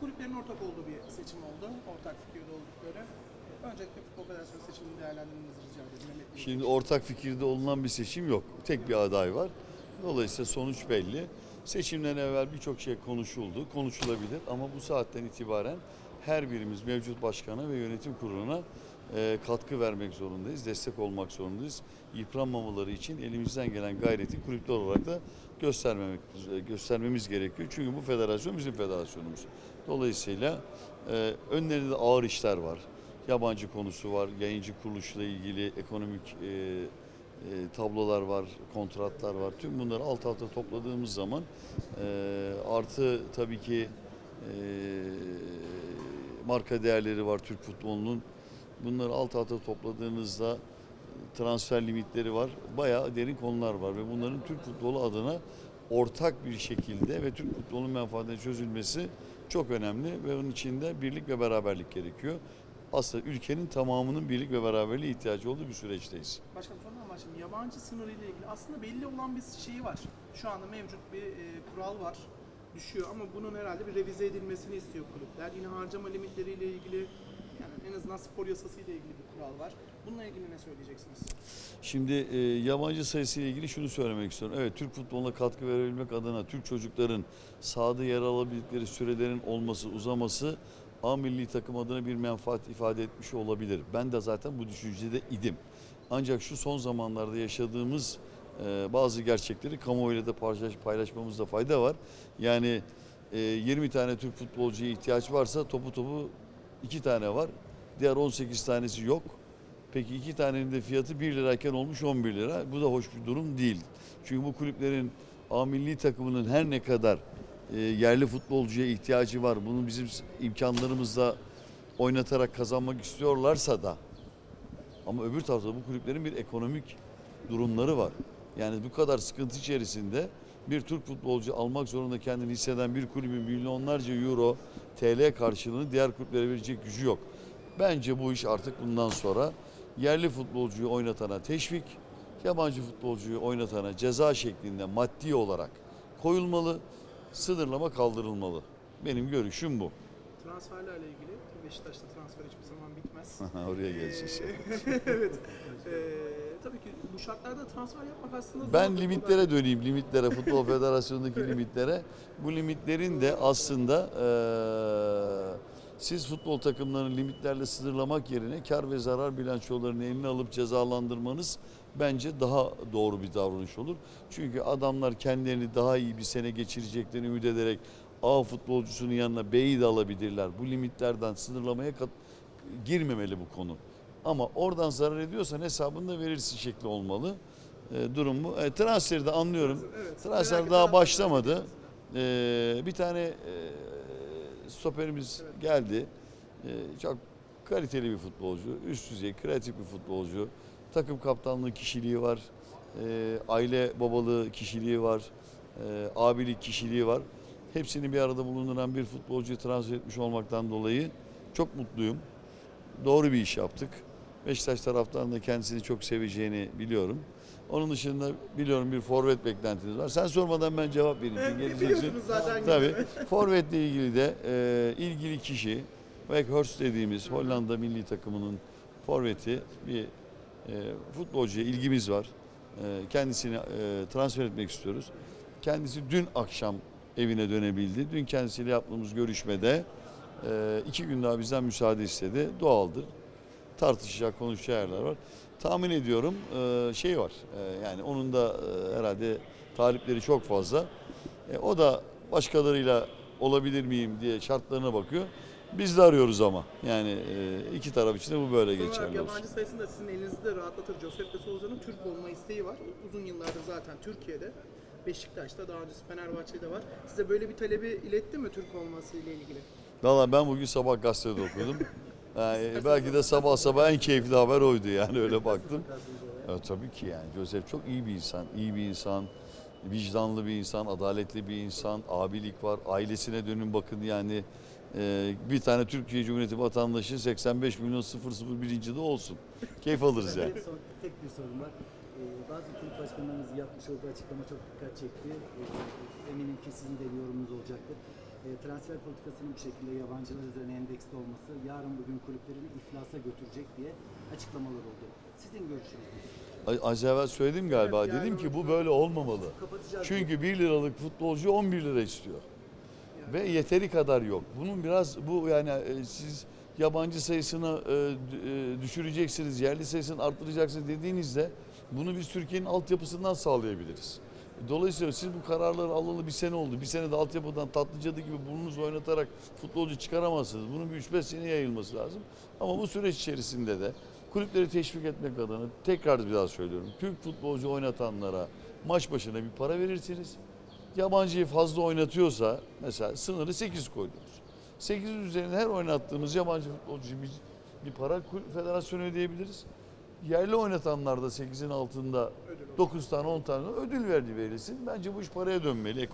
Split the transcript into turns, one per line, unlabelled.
kulüplerin ortak olduğu bir seçim oldu. Ortak fikirde oldukları. Öncelikle Futbol Federasyonu seçimini değerlendirmenizi rica ederim. Mehmet Bey.
Şimdi ortak fikirde olunan bir seçim yok. Tek bir aday var. Dolayısıyla sonuç belli. Seçimden evvel birçok şey konuşuldu, konuşulabilir ama bu saatten itibaren her birimiz mevcut başkana ve yönetim kuruluna e, katkı vermek zorundayız, destek olmak zorundayız. Yıpranmamaları için elimizden gelen gayreti kulüpler olarak da göstermemek göstermemiz gerekiyor. Çünkü bu federasyon bizim federasyonumuz. Dolayısıyla e, önlerinde ağır işler var. Yabancı konusu var, yayıncı kuruluşla ilgili ekonomik e, e, tablolar var, kontratlar var. Tüm bunları alt alta topladığımız zaman e, artı tabii ki e, marka değerleri var Türk futbolunun. Bunları alt alta topladığınızda transfer limitleri var. Bayağı derin konular var ve bunların Türk futbolu adına ortak bir şekilde ve Türk futbolunun menfaatine çözülmesi çok önemli ve onun için de birlik ve beraberlik gerekiyor. Aslında ülkenin tamamının birlik ve beraberliğe ihtiyacı olduğu bir süreçteyiz.
Başkanım sonra ama şimdi yabancı sınırı ile ilgili aslında belli olan bir şey var. Şu anda mevcut bir e, kural var. Düşüyor ama bunun herhalde bir revize edilmesini istiyor kulüpler. Yine harcama limitleri ile ilgili azından spor yasası ile ilgili bir kural var. Bununla ilgili ne söyleyeceksiniz?
Şimdi e, yabancı sayısı ile ilgili şunu söylemek istiyorum. Evet Türk futboluna katkı verebilmek adına Türk çocukların sahada yer alabildikleri sürelerin olması, uzaması A milli takım adına bir menfaat ifade etmiş olabilir. Ben de zaten bu düşüncede idim. Ancak şu son zamanlarda yaşadığımız e, bazı gerçekleri kamuoyuyla da paylaş, paylaşmamızda fayda var. Yani e, 20 tane Türk futbolcuya ihtiyaç varsa topu topu 2 tane var. Diğer 18 tanesi yok. Peki iki tanenin de fiyatı 1 lirayken olmuş 11 lira. Bu da hoş bir durum değil. Çünkü bu kulüplerin A milli takımının her ne kadar e, yerli futbolcuya ihtiyacı var. Bunu bizim imkanlarımızla oynatarak kazanmak istiyorlarsa da ama öbür tarafta bu kulüplerin bir ekonomik durumları var. Yani bu kadar sıkıntı içerisinde bir Türk futbolcu almak zorunda kendini hisseden bir kulübün milyonlarca euro TL karşılığını diğer kulüplere verecek gücü yok. Bence bu iş artık bundan sonra yerli futbolcuyu oynatana teşvik, yabancı futbolcuyu oynatana ceza şeklinde maddi olarak koyulmalı, sınırlama kaldırılmalı. Benim görüşüm bu.
Transferlerle ilgili Beşiktaş'ta transfer hiçbir zaman bitmez.
Oraya geleceğiz.
Ee, evet. Ee, tabii ki bu şartlarda transfer yapmak aslında
Ben limitlere döneyim, limitlere, Futbol Federasyonu'ndaki limitlere. Bu limitlerin de aslında eee, siz futbol takımlarını limitlerle sınırlamak yerine kar ve zarar bilançolarını eline alıp cezalandırmanız bence daha doğru bir davranış olur. Çünkü adamlar kendilerini daha iyi bir sene geçireceklerini ümit ederek A futbolcusunun yanına B'yi de alabilirler. Bu limitlerden sınırlamaya girmemeli bu konu. Ama oradan zarar ediyorsan hesabını da verirsin şekli olmalı. E, durum bu. E, transferi de anlıyorum.
Evet.
Transfer daha başlamadı. E, bir tane e, stoperimiz geldi. E, çok kaliteli bir futbolcu, üst düzey, kreatif bir futbolcu. Takım kaptanlığı kişiliği var. E, aile babalığı kişiliği var. E, abilik kişiliği var. Hepsini bir arada bulunduran bir futbolcuyu transfer etmiş olmaktan dolayı çok mutluyum. Doğru bir iş yaptık. Beşiktaş taraftarının da kendisini çok seveceğini biliyorum. Onun dışında biliyorum bir forvet beklentiniz var. Sen sormadan ben cevap vereyim.
Evet, biliyorsunuz zaten.
Tabii. Forvetle ilgili de e, ilgili kişi Weghorst dediğimiz Hollanda milli takımının forveti bir e, futbolcuya ilgimiz var. E, kendisini e, transfer etmek istiyoruz. Kendisi dün akşam evine dönebildi. Dün kendisiyle yaptığımız görüşmede e, iki gün daha bizden müsaade istedi. Doğaldır. Tartışacak, konuşacağı yerler var. Tahmin ediyorum e, şey var. E, yani onun da e, herhalde talipleri çok fazla. O da başkalarıyla olabilir miyim diye şartlarına bakıyor. Biz de arıyoruz ama. Yani iki taraf için de bu böyle
Son olarak
geçerli olsun.
yabancı sayısını da sizin elinizde rahatlatır. Josep de Souza'nın Türk olma isteği var. Uzun yıllardır zaten Türkiye'de. Beşiktaş'ta, daha öncesi Fenerbahçe'de var. Size böyle bir talebi iletti mi Türk olması ile ilgili?
Valla ben bugün sabah gazetede okudum. Yani belki de sabah sabah en keyifli haber oydu yani öyle baktım. Evet, tabii ki yani Joseph çok iyi bir insan, iyi bir insan, vicdanlı bir insan, adaletli bir insan, abilik var. Ailesine dönün bakın yani e, bir tane Türkiye Cumhuriyeti vatandaşı 85 milyon 001. de olsun. Keyif alırız yani.
Tek bir sorum var. Ee, bazı kulüp başkanlarımızın yapmış olduğu açıklama çok dikkat çekti. Ee, eminim ki sizin de yorumunuz olacaktır. E, transfer politikasının bu şekilde yabancılar üzerine endeksli olması yarın bugün kulüplerini iflasa götürecek diye açıklamalar oldu. Sizin görüşünüz?
A- Az evvel söyledim galiba.
Evet, yani
Dedim ki bu böyle olmamalı. Çünkü 1 liralık futbolcu 11 lira istiyor. Ve yeteri kadar yok. Bunun biraz bu yani e, siz yabancı sayısını e, düşüreceksiniz, yerli sayısını arttıracaksınız dediğinizde bunu biz Türkiye'nin altyapısından sağlayabiliriz. Dolayısıyla siz bu kararları alalı bir sene oldu. Bir sene de altyapıdan tatlıcadı gibi burnunuzu oynatarak futbolcu çıkaramazsınız. Bunun bir 3-5 sene yayılması lazım. Ama bu süreç içerisinde de kulüpleri teşvik etmek adına tekrar bir daha söylüyorum. Türk futbolcu oynatanlara maç başına bir para verirsiniz. Yabancıyı fazla oynatıyorsa mesela sınırı 8 koydunuz. 8 üzerine her oynattığımız yabancı futbolcuyu bir, bir para federasyonu ödeyebiliriz. Yerli oynatanlar da 8'in altında
Ödül olur.
9 tane 10 tane ödül verdi verilsin. Bence bu iş paraya dönmeli.